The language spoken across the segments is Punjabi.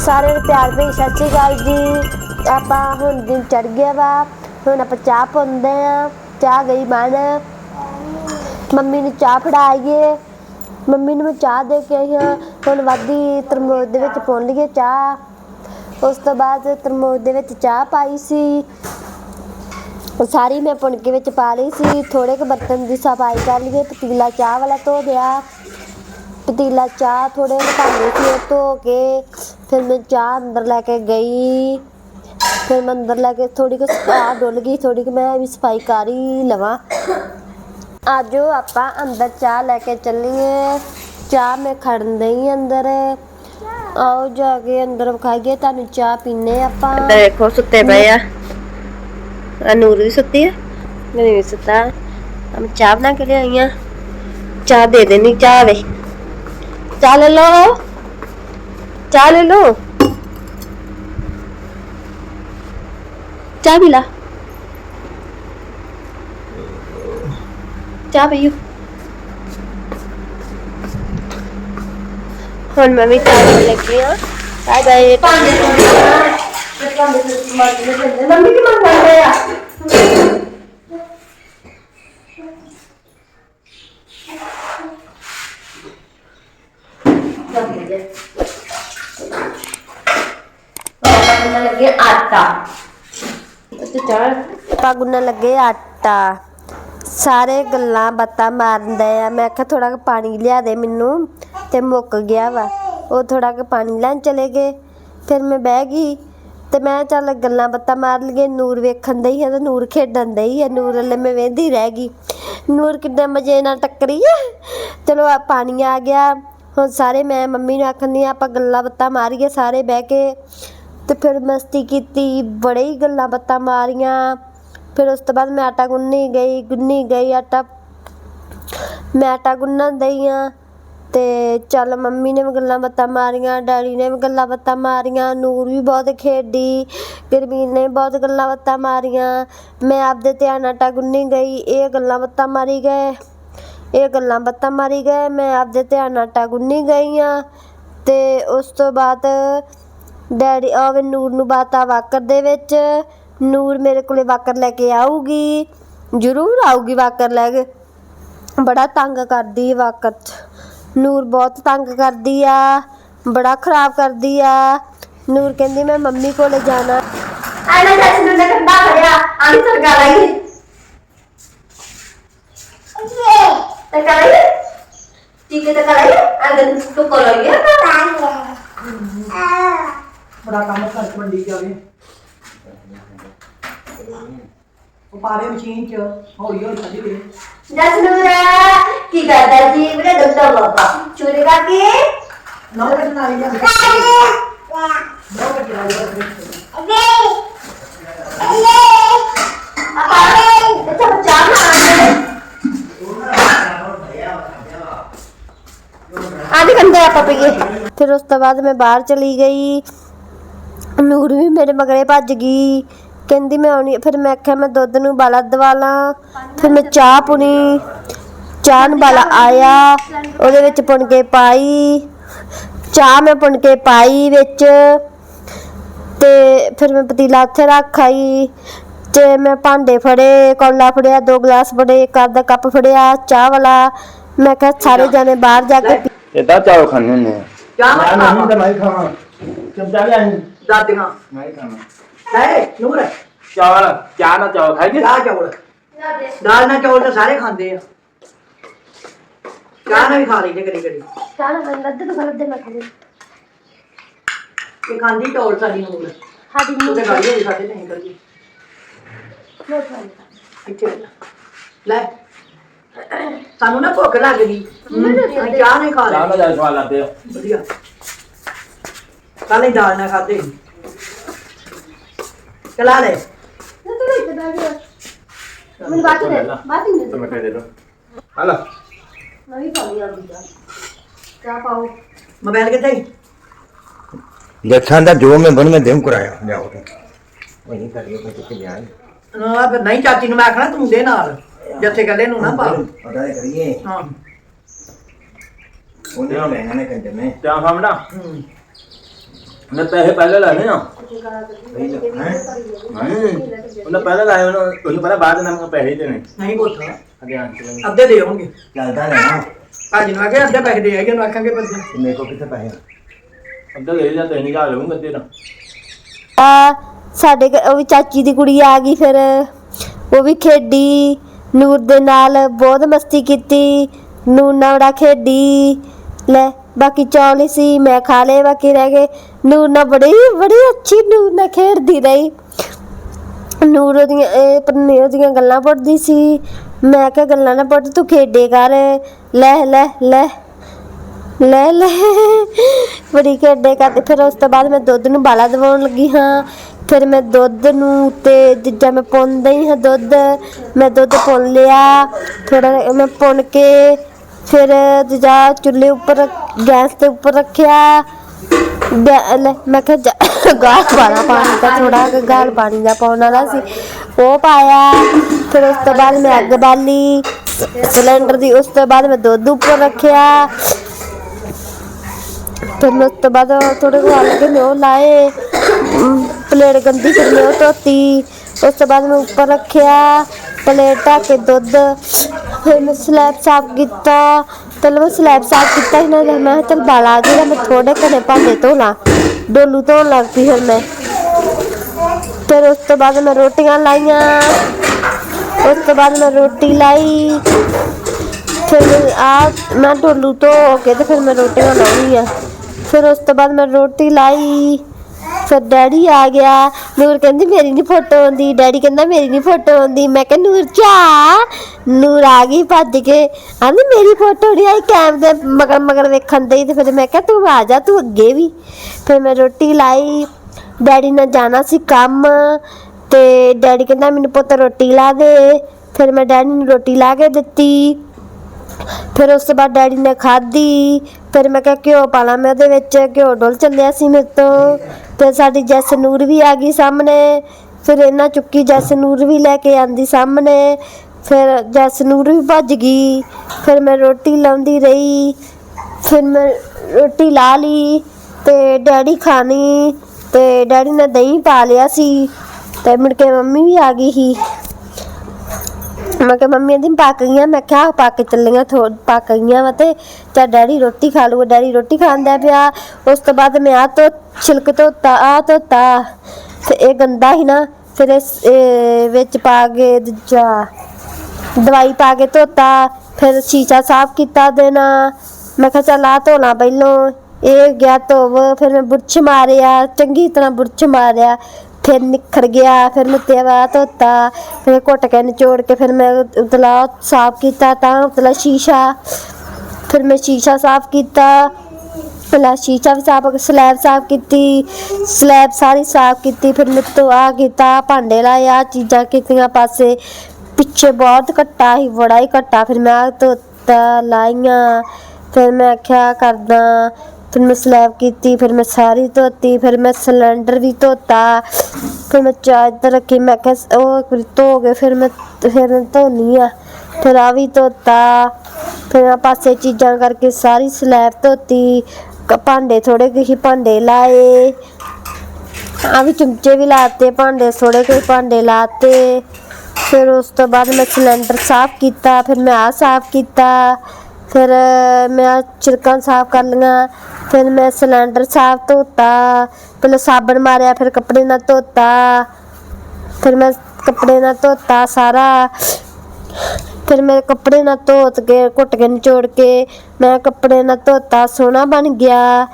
ਸਾਰਿਆਂ ਨੂੰ ਪਿਆਰ ਭਰੀ ਸਤਿ ਸ਼੍ਰੀ ਅਕਾਲ ਜੀ। ਆਪਾਂ ਹੁਣ ਦਿਨ ਚੜ ਗਿਆ ਵਾ। ਹੁਣ ਆਪਾਂ ਚਾਹ ਪਾਉਂਦੇ ਆ। ਚਾਹ ਗਈ ਬਣ। ਮੰਮੀ ਨੂੰ ਚਾਹ ਫੜਾਈਏ। ਮੰਮੀ ਨੂੰ ਮੈਂ ਚਾਹ ਦੇ ਕੇ ਆਈ ਹਾਂ। ਹੁਣ ਵਾਦੀ ਤਰਮੋਜ ਦੇ ਵਿੱਚ ਪਾਉਣ ਲਈਏ ਚਾਹ। ਉਸ ਤੋਂ ਬਾਅਦ ਤਰਮੋਜ ਦੇ ਵਿੱਚ ਚਾਹ ਪਾਈ ਸੀ। ਸਾਰੀ ਮੈਂ ਪੁਣਕੇ ਵਿੱਚ ਪਾ ਲਈ ਸੀ। ਥੋੜੇ ਕੁ ਬਰਤਨ ਦੀ ਸਫ਼ਾਈ ਕਰ ਲਈਏ। ਪਤੀਲਾ ਚਾਹ ਵਾਲਾ ਧੋ ਦਿਆ ਪਤੀਲਾ ਚਾਹ ਥੋੜੇ ਭਾਂਡੇ ਸੀ। ਧੋ ਕੇ ਫਿਰ ਮੈਂ ਚਾਹ ਅੰਦਰ ਲੈ ਕੇ ਗਈ। ਫਿਰ ਮੈਂ ਅੰਦਰ ਲੈ ਕੇ ਥੋੜੀ ਕੁ ਚਾਹ ਡੁੱਲ ਗਈ ਥੋੜੀ ਕੁ ਮੈਂ ਵੀ ਸਫ਼ਾਈ ਕਰ ਹੀ ਲਵਾਂ। ਆਜੋ ਆਪਾਂ ਅੰਦਰ ਚਾਹ ਲੈ ਕੇ ਚੱਲੀਏ। ਚਾਹ ਮੈਂ ਖੜਨ ਦਈ ਅੰਦਰ। ਆਓ ਜਾ ਕੇ ਅੰਦਰ ਵਿਖਾਈਏ, ਤੁਹਾਨੂੰ ਚਾਹ ਪੀਨੇ ਆਪਾਂ। ਦੇਖੋ ਸੁੱਤੇ ਪਏ ਆ। ਨੂਰ ਵੀ ਸੁੱਤੀ ਆ ਮੈਂ ਵੀ ਸੁੱਤਾ। ਹਮ ਚਾਹ ਬਣਾ ਕੇ ਲਿਆਈ ਆ। ਚਾਹ ਦੇ ਦੇਣੀ ਚਾਹ ਵੇ। ਚਾਹ ਲੈ ਲੋ ਚਾਹ ਲੈ ਲੋ ਚਾਹ ਵੀ ਲਾ ਚਾਹ ਪੀਓ ਹੁਣ ਮੈਂ ਵੀ ਚਾਹ ਪੀਣ ਲੱਗੀ ਆ। ਬਾਏ ਬਾਏ ਮੰਮੀ ਕੀ ਮੰਗ ਰਹੇ ਆ ਲੱਗੇ ਆਟਾ। ਤੇ ਚਾਹ ਆਪਾਂ ਗੁੰਨਣ ਲੱਗੇ ਆਟਾ। ਸਾਰੇ ਗੱਲਾਂ ਬਾਤਾਂ ਮਾਰਦੇ ਆ। ਮੈਂ ਕਿਹਾ ਥੋੜਾ ਕੁ ਪਾਣੀ ਲਿਆ ਦੇ ਮੈਨੂੰ ਤੇ ਮੁੱਕ ਗਿਆ ਵਾ। ਉਹ ਥੋੜਾ ਕੁ ਪਾਣੀ ਲੈਣ ਚਲੇ ਗਏ। ਫਿਰ ਮੈਂ ਬਹਿ ਗਈ ਤੇ ਮੈਂ ਚੱਲ ਗੱਲਾਂ ਬਾਤਾਂ ਮਾਰ ਲਈਏ। ਨੂਰ ਵੇਖਣ ਦਈ ਹੈ ਤੇ ਨੂਰ ਖੇਡਣ ਦਈ ਹੈ ਨੂਰ ਵੱਲ ਮੈਂ ਵੇਂਦੀ ਰਹਿ ਗਈ। ਨੂਰ ਕਿੰਨੇ ਮਜੇ ਨਾਲ ਟੱਕਰੀ ਹੈ ਚਲੋ ਆ ਪਾਣੀ ਆ ਗਿਆ। ਹੁਣ ਸਾਰੇ ਮੈਂ ਮੰਮੀ ਨੂੰ ਆਖਣੀ ਆਪਾਂ ਗੱਲਾਂ ਬਾਤਾਂ ਮਾਰੀਏ ਸਾਰੇ ਬਹਿ ਕੇ। ਤੇ ਫਿਰ ਮਸਤੀ ਕੀਤੀ, ਬੜੇ ਹੀ ਗੱਲਾਂ ਬਾਤਾਂ ਮਾਰੀਆਂ। ਫਿਰ ਉਸ ਤੋਂ ਬਾਅਦ ਮੈਂ ਆਟਾ ਗੁੰਨੀ ਗਈ ਗੁੰਨੀ ਗਈ ਆਟਾ। ਮੈਂ ਆਟਾ ਗੁੰਨਣ ਦਈ ਆ ਤੇ ਚੱਲ ਮੰਮੀ ਨੇ ਵੀ ਗੱਲਾਂ ਬਾਤਾਂ ਮਾਰੀਆਂ, ਡੈਡੀ ਨੇ ਵੀ ਗੱਲਾਂ ਬਾਤਾਂ ਮਾਰੀਆਂ, ਨੂਰ ਵੀ ਬਹੁਤ ਖੇਡੀ, ਗੁਰਮੀਨ ਨੇ ਵੀ ਬਹੁਤ ਗੱਲਾਂ ਬਾਤਾਂ ਮਾਰੀਆਂ। ਮੈਂ ਆਪਦੇ ਧਿਆਨ ਆਟਾ ਗੁੰਨੀ ਗਈ, ਇਹ ਗੱਲਾਂ ਬਾਤਾਂ ਮਾਰੀ ਗਏ। ਇਹ ਗੱਲਾਂ ਬਾਤਾਂ ਮਾਰੀ ਗਏ, ਮੈਂ ਆਪਦੇ ਧਿਆਨ ਆਟਾ ਗੁੰਨੀ ਗਈ ਆ ਤੇ ਉਸ ਤੋਂ ਬਾਅਦ ਡੈਡੀ ਆਵੇ ਨੂਰ ਨੂੰ ਬਾਤਾ ਵਾਕਰ ਦੇ ਵਿੱਚ। ਨੂਰ ਮੇਰੇ ਕੋਲੇ ਵਾਕਰ ਲੈ ਕੇ ਆਊਗੀ। ਜ਼ਰੂਰ ਆਊਗੀ ਵਾਕਰ ਲੈ ਕੇ। ਬੜਾ ਤੰਗ ਕਰਦੀ ਵਾਕਰ ਚ। ਨੂਰ ਬਹੁਤ ਤੰਗ ਕਰਦੀ ਆ ਬੜਾ ਖਰਾਬ ਕਰਦੀ ਆ। ਨੂਰ ਕਹਿੰਦੀ ਮੈਂ ਮੰਮੀ ਕੋਲੇ ਜਾਣਾ। ਆਣਾ ਜੱਸ ਨੂੰ ਠੰਡਾ ਖੜਿਆ ਆਣੀ ਸਰਗਾ ਲਈ। ਤੇ ਕਰਾਈ ਟੀਕੇ ਤੇ ਕਰਾਈ ਅੰਦਰ ਤੋਂ ਕੋਲੋਈ ਆ। ਬੜਾ ਕੰਮ ਕਰ ਮੰਡੀ ਜਾਵੇ ਉਹ ਪਾਵੇ ਮਸ਼ੀਨ ਚ ਹੌਲੀ ਹੌਲੀ ਕੱਢੀ ਦੇ ਜੱਸ ਨੂੰ ਕੀ ਕਰਦਾ ਜੀ ਮੇਰੇ ਦੁੱਤਾ ਬਾਬਾ ਚੋਰੀ ਕਰਕੇ ਨਾ ਕੱਢ ਨਾ ਲਿਆ ਨਾ ਕੱਢ ਨਾ ਲਿਆ ਅੱਛਾ ਚਾਹ ਬਣਾ ਆਦੇ ਕੰਦੇ ਆਪਾਂ ਪਈਏ ਫਿਰ ਉਸ ਤੋਂ ਬਾਅਦ ਮੈਂ ਬਾਹਰ ਚਲੀ ਗਈ ਨੂਰ ਵੀ ਮੇਰੇ ਮਗਰੇ ਭੱਜ ਗਈ। ਕਹਿੰਦੀ ਮੈਂ ਆਉਣੀ ਫਿਰ ਮੈਂ ਆਖਿਆ ਮੈਂ ਦੁੱਧ ਨੂੰ ਬਾਲਾ ਦਵਾਲਾਂ ਫਿਰ ਮੈਂ ਚਾਹ ਪੁਣੀ ਚਾਹ ਨੂੰ ਬਾਲਾ ਆਇਆ ਉਹਦੇ ਵਿੱਚ ਪੁਣ ਕੇ ਪਾਈ। ਚਾਹ ਮੈਂ ਪੁਣ ਕੇ ਪਾਈ ਵਿੱਚ ਤੇ ਫਿਰ ਮੈਂ ਪਤੀਲਾ ਉੱਥੇ ਰੱਖ ਆਈ। ਤੇ ਮੈਂ ਭਾਂਡੇ ਫੜੇ ਕੌਲਾ ਫੜਿਆ ਦੋ ਗਲਾਸ ਫੜੇ ਇੱਕ ਅੱਧਾ ਕੱਪ ਫੜਿਆ ਚਾਹ ਵਾਲਾ। ਮੈਂ ਕਿਹਾ ਸਾਰੇ ਜਾਣੇ ਬਾਹਰ ਜਾ ਕੇ ਇਦਾਂ ਚਾਹ ਖਾਣੇ ਨੇ ਚਾਹ ਮੈਂ ਮੈਂ ਨਹੀਂ ਤਾਂ ਮੈਂ ਖਾਵਾਂ। ਚਮਚਾ ਲਿਆ ਦਾਦੀਆਂ। ਮੈਂ ਹੀ ਖਾਣਾ। ਹੈ ਨੂਰ। ਚਾਵਲ ਚਾਹ ਨਾ ਚਾਹ ਖਾਈਏ ਚਾਹ ਚੌਲ। ਦਾਲ ਨਾਲ ਚੌਲ ਤਾਂ ਸਾਰੇ ਖਾਂਦੇ ਆ। ਚਾਹ ਨਾਲ ਵੀ ਖਾ ਲਈਦੇ ਕਦੀ ਕਦੀ। ਚਾਹ ਨਾ ਲੱਦ ਤੋਂ ਗਲਤ ਦੇ ਮੈਂ ਖਾਲੀ ਇਹ ਖਾਂਦੀ ਚੌਲ ਸਾਡੀ ਨੂਰ। ਸਾਡੀ ਨੂੰ ਉਹਦੇ ਗਾੜੀ ਹੋਈ ਸਾਡੇ ਨਹੀਂ ਕਰਦੀ ਇੱਥੇ ਲੈ। ਲੈ। ਸਾਨੂੰ ਨਾ ਭੁੱਖ ਲੱਗ ਗਈ। ਅਸੀਂ ਚਾਹ ਨਹੀਂ ਖਾ ਚਾਹ ਲਈ ਵਧੀਆ। ਕੱਲ ਹੀ ਦਾਲ ਨਾ ਖਾਦੇ ਚਲਾ ਲੈ ਮੈਨੂੰ ਬਾਤ ਦੇ ਬਾਤ ਹੀ ਦੇ। ਮੈਂ ਕਹਿ ਦੇ ਦੋ। ਹਲਾ ਮੈਂ ਵੀ ਪਾਣੀ ਆ ਗਿਆ ਚਾਹ ਪਾਓ। ਮੋਬਾਈਲ ਕਿੱਥੇ ਦੇਖਾਂ ਦਾ ਜੋ ਮੈਂ ਬਣ ਮੈਂ ਦੇਮ ਕਰਾਇਆ। ਲਿਆਓ ਤੂੰ। ਵਹੀਂ ਕਰਿਓ ਮੈਂ ਕਿੱਥੇ ਲਿਆ ਨਾ ਫਿਰ ਨਹੀਂ ਚਾਚੀ ਨੂੰ ਮੈਂ ਆਖਣਾ ਤੂੰ ਦੇ ਨਾਲ। ਜੱਥੇ ਕੱਲੇ ਨੂੰ ਨਾ ਪਾ। ਪਤਾ ਨਹੀਂ ਕਰੀਏ। ਹਾਂ। ਉਹਨੇ ਲੈਣਾ ਨੇ ਕੰਜਰ ਨੇ। ਚਾਹ ਖਾਵਣਾ ਹੂੰ। ਉਹਨੇ ਪੈਸੇ ਪਹਿਲੇ ਲਾਣੇ ਆ। ਨਹੀਂ ਉਹਨੇ ਪਹਿਲੇ ਲਾਏ ਉਹਨੂੰ ਉਹਨੂੰ ਪਹਿਲਾਂ ਬਾਅਦ ਨਾਲ ਪੈਸੇ ਹੀ ਦੇਣੇ। ਨਹੀਂ ਪੁੱਤ। ਅਗੇ ਆਂਟੀ ਨੇ ਅੱਧੇ ਦੇ ਆਉਣਗੇ। ਚੱਲਦਾ ਰਹਿਣਾ ਭਾਜੀ ਨੂੰ ਆਖਿਆ ਅੱਧੇ ਪੈਸੇ ਦੇ ਆਈਏ ਨੂੰ ਆਖਾਂਗੇ ਤੇ ਮੇਰੇ ਕੋਲ ਕਿੱਥੇ ਪੈਸੇ ਅੱਧਾ ਲੈ ਜਾ ਤਿੰਨ ਹਜ਼ਾਰ ਲਊਂਗਾ ਤੇਰਾ ਆ ਸਾਡੇ ਘ- ਉਹ ਵੀ ਚਾਚੀ ਦੀ ਕੁੜੀ ਆ ਗਈ ਫਿਰ। ਉਹ ਵੀ ਖੇਡੀ। ਨੂਰ ਦੇ ਨਾਲ ਬਹੁਤ ਮਸਤੀ ਕੀਤੀ। ਨੂਰ ਨਾਲ ਬੜਾ ਖੇਡੀ। ਲੈ ਬਾਕੀ ਚੌਲ ਹੀ ਸੀ, ਮੈਂ ਖਾ ਲਏ, ਬਾਕੀ ਰਹਿ ਗਏ। ਨੂਰ ਨਾਲ ਬੜੀ ਬੜੀ ਅੱਛੀ ਨੂਰ ਖੇਡਦੀ ਰਹੀ। ਨੂਰ ਉਹਦੀਆਂ, ਇਹ ਪਰਨੇ ਉਹਦੀਆਂ ਗੱਲਾਂ ਪੜਦੀ ਸੀ। ਮੈਂ ਕਿਹਾ, ਗੱਲਾਂ ਨਾ ਪੜ ਤੂੰ ਖੇਡੇ ਕਰ। ਲੈ ਲੈ ਲੈ ਲੈ ਲੈ। ਬੜੀ ਖੇਡੇ ਕਰਦੇ। ਫਿਰ ਉਸ ਤੋਂ ਬਾਅਦ ਮੈਂ ਦੁੱਧ ਨੂੰ ਬਾਲਾ ਦਵਾਉਣ ਲੱਗੀ ਹਾਂ। ਫਿਰ ਮੈਂ ਦੁੱਧ ਨੂੰ ਤੇ ਜਿੱਦਾਂ ਮੈਂ ਪੁੰਨਦਾ ਹੀ ਹਾਂ ਦੁੱਧ। ਮੈਂ ਦੁੱਧ ਪੁੰਨ ਲਿਆ। ਥੋੜਾ ਮੈਂ ਪੁੰਨ ਕੇ ਫਿਰ ਜਿਹਾ ਚੁੱਲ੍ਹੇ ਉੱਪਰ ਗੈਸ ਦੇ ਉੱਪਰ ਰੱਖਿਆ। ਗੈ- ਲੈ, ਮੈਂ ਕਿਹਾ ਗਾਲ ਪਾਣਾ ਪਾਣੀ ਦਾ ਥੋੜਾ ਗਾਲ ਪਾਣੀ ਦਾ ਪਾਉਣ ਵਾਲਾ ਸੀ। ਉਹ ਪਾਇਆ ਫਿਰ ਉਸ ਤੋਂ ਬਾਅਦ ਮੈਂ ਅੱਗ ਬਾਲੀ। ਸਿਲੰਡਰ ਦੀ ਉਸ ਤੋਂ ਬਾਅਦ ਮੈਂ ਦੁੱਧ ਉੱਪਰ ਰੱਖਿਆ। ਫਿਰ ਮੈਂ ਉਸ ਤੋਂ ਬਾਅਦ ਥੋੜੇ ਜਿਹੇ ਹਲਕੇ ਨੇ ਉਹ ਲਾਏ। ਅਮ, ਪਲੇਟ ਗੰਦੀ ਫਿਰ ਮੈਂ ਉਹ ਧੋਤੀ। ਉਸ ਤੋਂ ਬਾਅਦ ਮੈਂ ਉੱਪਰ ਰੱਖਿਆ। ਪਲੇਟ ਢੱਕ ਕੇ ਦੁੱਧ। ਫਿਰ ਮੈਂ ਸਲੈਬ ਸਾਫ਼ ਕੀਤਾ। ਪਹਿਲਾਂ ਮੈਂ ਸਲੈਬ ਸਾਫ਼ ਕੀਤਾ ਸੀ ਨਾ ਮੈਂ ਕਿਹਾ ਚੱਲ ਬਾਲਾ ਆ ਜਿਹੜਾ ਮੈਂ ਥੋੜੇ ਘਣੇ ਭਾਂਡੇ ਧੋਣਾ। ਡੋਲੂ ਧੋਣ ਲੱਗ ਪਈ ਫਿਰ ਮੈਂ। ਫਿਰ ਉਸ ਤੋਂ ਬਾਅਦ ਮੈਂ ਰੋਟੀਆਂ ਲਾਈਆਂ। ਉਸ ਤੋਂ ਬਾਅਦ ਮੈਂ ਰੋਟੀ ਲਾਈ। ਫਿਰ ਆ ਮੈਂ ਡੋਲੂ ਧੋ ਕੇ ਤੇ ਫਿਰ ਮੈਂ ਰੋਟੀਆਂ ਲਾਉਣੀ ਆ ਫਿਰ ਉਸ ਤੋਂ ਬਾਅਦ ਮੈਂ ਰੋਟੀ ਲਾਈ। ਫਿਰ ਡੈਡੀ ਆ ਗਿਆ। ਨੂਰ ਕਹਿੰਦੀ, ਮੇਰੀ ਨਹੀਂ ਫੋਟੋ ਆਉਂਦੀ। ਡੈਡੀ ਕਹਿੰਦਾ, ਮੇਰੀ ਨਹੀਂ ਫੋਟੋ ਆਉਂਦੀ। ਮੈਂ ਕਿਹਾ, ਨੂਰ ਚਾ ਨੂਰ ਆ ਗਈ, ਭੱਜ ਕੇ। ਆਂਦੀ, ਮੇਰੀ ਫੋਟੋ ਨਹੀਂ ਆਈ, ਕੈਮ ਦੇ ਮਗਰ ਮਗਰ ਵੇਖਣ ਦੇ ਤੇ ਫਿਰ ਮੈਂ ਕਿਹਾ, ਤੂੰ ਆ ਜਾ, ਤੂੰ ਅੱਗੇ ਵੀ। ਫਿਰ ਮੈਂ ਰੋਟੀ ਲਾਈ। ਡੈਡੀ ਨੇ ਜਾਣਾ ਸੀ ਕੰਮ। ਤੇ ਡੈਡੀ ਕਹਿੰਦਾ, ਮੈਨੂੰ ਪੁੱਤ ਰੋਟੀ ਲਾ ਦੇ। ਫਿਰ ਮੈਂ ਡੈਡੀ ਨੂੰ ਰੋਟੀ ਲਾ ਕੇ ਦਿੱਤੀ। ਫਿਰ ਉਸ ਤੋਂ ਬਾਅਦ ਡੈਡੀ ਨੇ ਖਾਧੀ। ਫਿਰ ਮੈਂ ਕਿਹਾ, ਘਿਓ ਪਾ ਲਾਂ ਮੈਂ ਉਹਦੇ ਵਿੱਚ। ਘਿਓ ਡੁੱਲ ਚੱਲਿਆ ਸੀ ਮੇਰੇ ਤੋਂ। ਤੇ ਸਾਡੀ ਜੈਸ ਨੂਰ ਵੀ ਆ ਗਈ ਸਾਹਮਣੇ। ਫਿਰ ਇਹਨਾਂ ਚੁੱਕੀ ਜੈਸ ਨੂਰ ਵੀ ਲੈ ਕੇ ਆਂਦੀ ਸਾਹਮਣੇ। ਫਿਰ ਜੈਸ ਨੂਰ ਵੀ ਭੱਜ ਗਈ। ਫਿਰ ਮੈਂ ਰੋਟੀ ਲਾਉਂਦੀ ਰਹੀ। ਫਿਰ ਮੈਂ ਰੋਟੀ ਲਾ ਲਈ ਤੇ ਡੈਡੀ ਖਾਣੀ ਤੇ ਡੈਡੀ ਨੇ ਦਹੀਂ ਪਾ ਲਿਆ ਸੀ ਤੇ ਮੁੜ ਕੇ ਮੰਮੀ ਵੀ ਆ ਗਈ ਸੀ। ਮੈਂ ਕਿਹਾ, ਮੰਮੀ ਦੀ ਪੱਕ ਗਈਆਂ ਮੈਂ ਕਿਹਾ, ਆਹ ਪੱਕ ਚੱਲੀਆਂ, ਥੋ ਪੱਕ ਗਈਆਂ ਵਾ ਤੇ ਚਾ ਡੈਡੀ ਰੋਟੀ ਖਾ ਲੂਗਾ ਡੈਡੀ ਰੋਟੀ ਖਾਂਦਾ ਪਿਆ। ਉਸ ਤੋਂ ਬਾਅਦ ਮੈਂ ਆ ਤੋਂ ਛਿਲਕ ਧੋਤਾ ਆ ਧੋਤਾ। ਤੇ ਇਹ ਗੰਦਾ ਹੀ ਨਾ, ਫਿਰ ਇਸ ਵਿੱਚ ਪਾ ਕੇ ਦੂਜਾ, ਦਵਾਈ ਪਾ ਕੇ ਧੋਤਾ, ਫਿਰ ਸ਼ੀਸ਼ਾ ਸਾਫ਼ ਕੀਤਾ ਦੇਣਾ। ਮੈਂ ਕਿਹਾ, ਚੱਲ ਆ ਧੋਣਾ ਪਹਿਲੋਂ। ਇਹ ਗਿਆ ਧੋਵ, ਫਿਰ ਮੈਂ ਬੁਰਸ਼ ਮਾਰਿਆ, ਚੰਗੀ ਤਰ੍ਹਾਂ ਬੁਰਸ਼ ਮਾਰਿਆ। ਫਿਰ ਨਿਖਰ ਗਿਆ ਫਿਰ ਮੈਂ ਤੇਵਾ ਧੋਤਾ ਫਿਰ ਘੁੱਟ ਕੇ ਨਿਚੋੜ ਕੇ ਫਿਰ ਮੈਂ ਉਤਲਾ ਸਾਫ਼ ਕੀਤਾ ਤਾਂ ਉਤਲਾ ਸ਼ੀਸ਼ਾ ਫਿਰ ਮੈਂ ਸ਼ੀਸ਼ਾ ਸਾਫ਼ ਕੀਤਾ ਪਹਿਲਾਂ ਸ਼ੀਸ਼ਾ ਵੀ ਸਾਫ਼ ਸਲੈਬ ਸਾਫ਼ ਕੀਤੀ ਸਲੈਬ ਸਾਰੀ ਸਾਫ਼ ਕੀਤੀ ਫਿਰ ਮੈਂ ਤੋਂ ਆ ਕੀਤਾ ਭਾਂਡੇ ਲਾਏ ਆ ਚੀਜ਼ਾਂ ਕੀਤੀਆਂ ਪਾਸੇ ਪਿੱਛੇ ਬਹੁਤ ਘੱਟਾ ਸੀ ਬੜਾ ਹੀ ਘੱਟਾ ਫਿਰ ਮੈਂ ਆਹ ਧੋਤਾ ਲਾਈਆਂ ਫਿਰ ਮੈਂ ਆਖਿਆ ਕਰਦਾ ਫਿਰ ਮੈਂ ਸਲੈਬ ਕੀਤੀ ਫਿਰ ਮੈਂ ਸਾਰੀ ਧੋਤੀ ਫਿਰ ਮੈਂ ਸਿਲੰਡਰ ਵੀ ਧੋਤਾ ਫਿਰ ਮੈਂ ਚਾਦਰ ਰੱਖੀ, ਮੈਂ ਕਿਹਾ ਉਹ ਧੋ ਕੇ ਫਿਰ ਮੈਂ, ਫਿਰ ਧੋਨੀ ਆ। ਫਿਰ ਆ ਵੀ ਧੋਤਾ। ਫਿਰ ਮੈਂ ਪਾਸੇ ਚੀਜ਼ਾਂ ਕਰਕੇ ਸਾਰੀ ਸਲੈਬ ਧੋਤੀ। ਭਾਂਡੇ ਥੋੜੇ ਕਿਸੇ ਭਾਂਡੇ ਲਾਏ। ਆ ਵੀ ਚਮਚੇ ਵੀ ਲਾਤੇ, ਭਾਂਡੇ ਥੋੜੇ ਕੋਈ ਭਾਂਡੇ ਲਾਤੇ। ਫਿਰ ਉਸ ਤੋਂ ਬਾਅਦ ਮੈਂ ਸਿਲੰਡਰ ਸਾਫ਼ ਕੀਤਾ, ਫਿਰ ਮੈਂ ਆ ਸਾਫ਼ ਕੀਤਾ। ਫਿਰ ਮੈਂ ਆਹ ਛਿਲਕਾਂ ਸਾਫ਼ ਕਰ ਲਈਆਂ, ਫਿਰ ਮੈਂ ਸਿਲੰਡਰ ਸਾਫ਼ ਧੋਤਾ, ਪਹਿਲਾਂ ਸਾਬਣ ਮਾਰਿਆ, ਫਿਰ ਕੱਪੜੇ ਨਾਲ ਧੋਤਾ, ਫਿਰ ਮੈਂ ਕੱਪੜੇ ਨਾਲ ਧੋਤਾ ਸਾਰਾ, ਫਿਰ ਮੈਂ ਕੱਪੜੇ ਨਾਲ ਧੋਤ ਕੇ, ਘੁੱਟ ਕੇ ਨਿਚੋੜ ਕੇ ਮੈਂ ਕੱਪੜੇ ਨਾਲ ਧੋਤਾ, ਸੋਹਣਾ ਬਣ ਗਿਆ।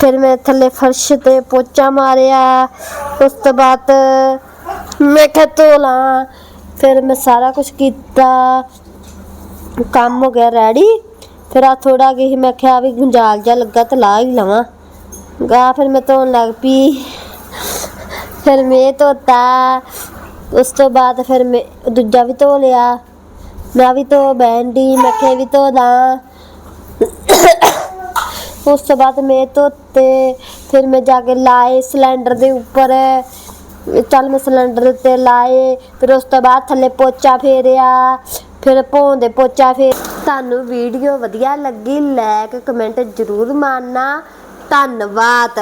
ਫਿਰ ਮੈਂ ਥੱਲੇ ਫਰਸ਼ ਤੇ ਪੋਚਾ ਮਾਰਿਆ, ਉਸ ਤੋਂ ਬਾਅਦ ਮੈਂ ਕਿਹਾ ਧੋ ਲਾਂ, ਫਿਰ ਮੈਂ ਸਾਰਾ ਕੁਝ ਕੀਤਾ। ਕੰਮ ਹੋ ਗਿਆ ਰੈਡੀ ਫਿਰ ਆ ਥੋੜਾ ਜਿਹੀ ਮੈਂ ਕਿਹਾ ਵੀ ਗੁੰਜਾਲ ਜਾ ਲੱਗਾ ਤੇ ਲਾ ਹੀ ਲਵਾਂ। ਗਾ ਫਿਰ ਮੈਂ ਧੋਣ ਲੱਗ ਪਈ। ਫਿਰ ਮੈਂ ਧੋਤਾ। ਉਸ ਤੋਂ ਬਾਅਦ ਫਿਰ ਮੈਂ ਦੂਜਾ ਵੀ ਧੋ ਲਿਆ। ਮੈਂ ਵੀ ਧੋ ਬੈਂਡੀ ਮੈਂ ਕਿਹਾ ਵੀ ਧੋ ਦਾਂ ਉਸ ਤੋਂ ਬਾਅਦ ਮੈਂ ਧੋਤੇ। ਫਿਰ ਮੈਂ ਜਾ ਕੇ ਲਾਏ ਸਿਲੰਡਰ ਦੇ ਉੱਪਰ। ਚੱਲ ਮੈਂ ਸਿਲੰਡਰ 'ਤੇ ਲਾਏ। ਫਿਰ ਉਸ ਤੋਂ ਬਾਅਦ ਥੱਲੇ ਪੋਚਾ ਫੇਰਿਆ। ਫਿਰ ਭੌਂ ਦੇ ਪੋਚਾ ਫੇਰ ਤੁਹਾਨੂੰ ਵੀਡੀਓ ਵਧੀਆ ਲੱਗੀ ਲਾਇਕ ਕਮੈਂਟ ਜ਼ਰੂਰ ਮਾਰਨਾ। ਧੰਨਵਾਦ।